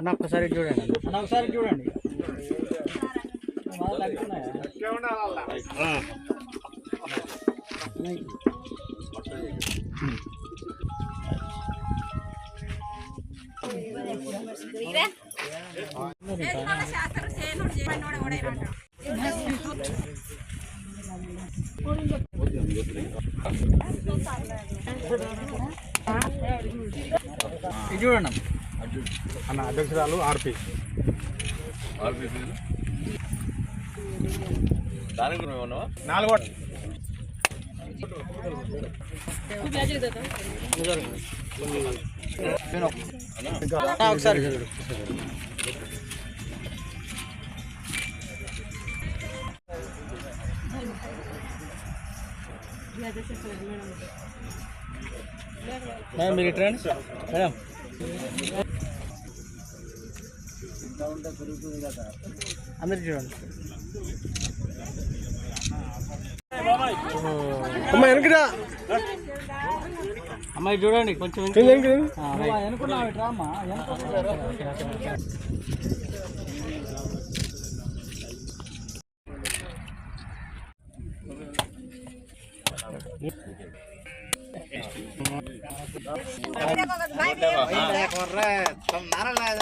అన్న ఒక్కసారి చూడండి. అన్న. ఒకసారి చూడండి. చూడండి అన్న. అధ్యక్షురాలు ఆర్పి? నాలుగో ఒకసారి చూడు మేడం మీరు మేడం అందరు చూడండి. అమ్మ వెనకరా అమ్మాయి చూడండి కొంచెం వెనక.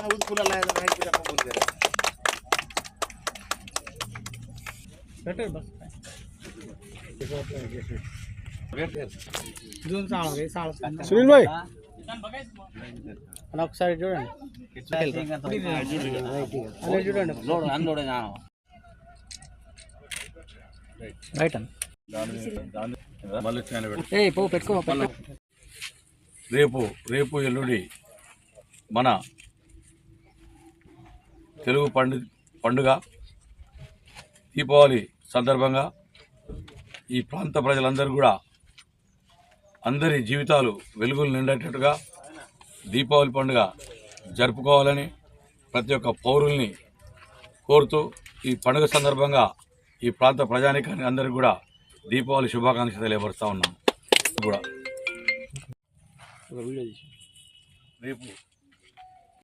అనుకున్నావు ఇట్రా అమ్మా పెట్టండి బస్ సునీల్ భాయ్ అన్న ఒకసారి చూడండి అలా చూడండి రైట్ అన్న రేపు రేపు ఎల్లుండి మన తెలుగు పండు పండుగ దీపావళి సందర్భంగా ఈ ప్రాంత ప్రజలందరూ కూడా అందరి జీవితాలు వెలుగులు నిండేటట్టుగా దీపావళి పండుగ జరుపుకోవాలని ప్రతి ఒక్క పౌరుల్ని కోరుతూ ఈ పండుగ సందర్భంగా ఈ ప్రాంత ప్రజానికాన్ని అందరికీ కూడా దీపావళి శుభాకాంక్షలు తెలియపరుస్తా ఉన్నాం. కూడా. రేపు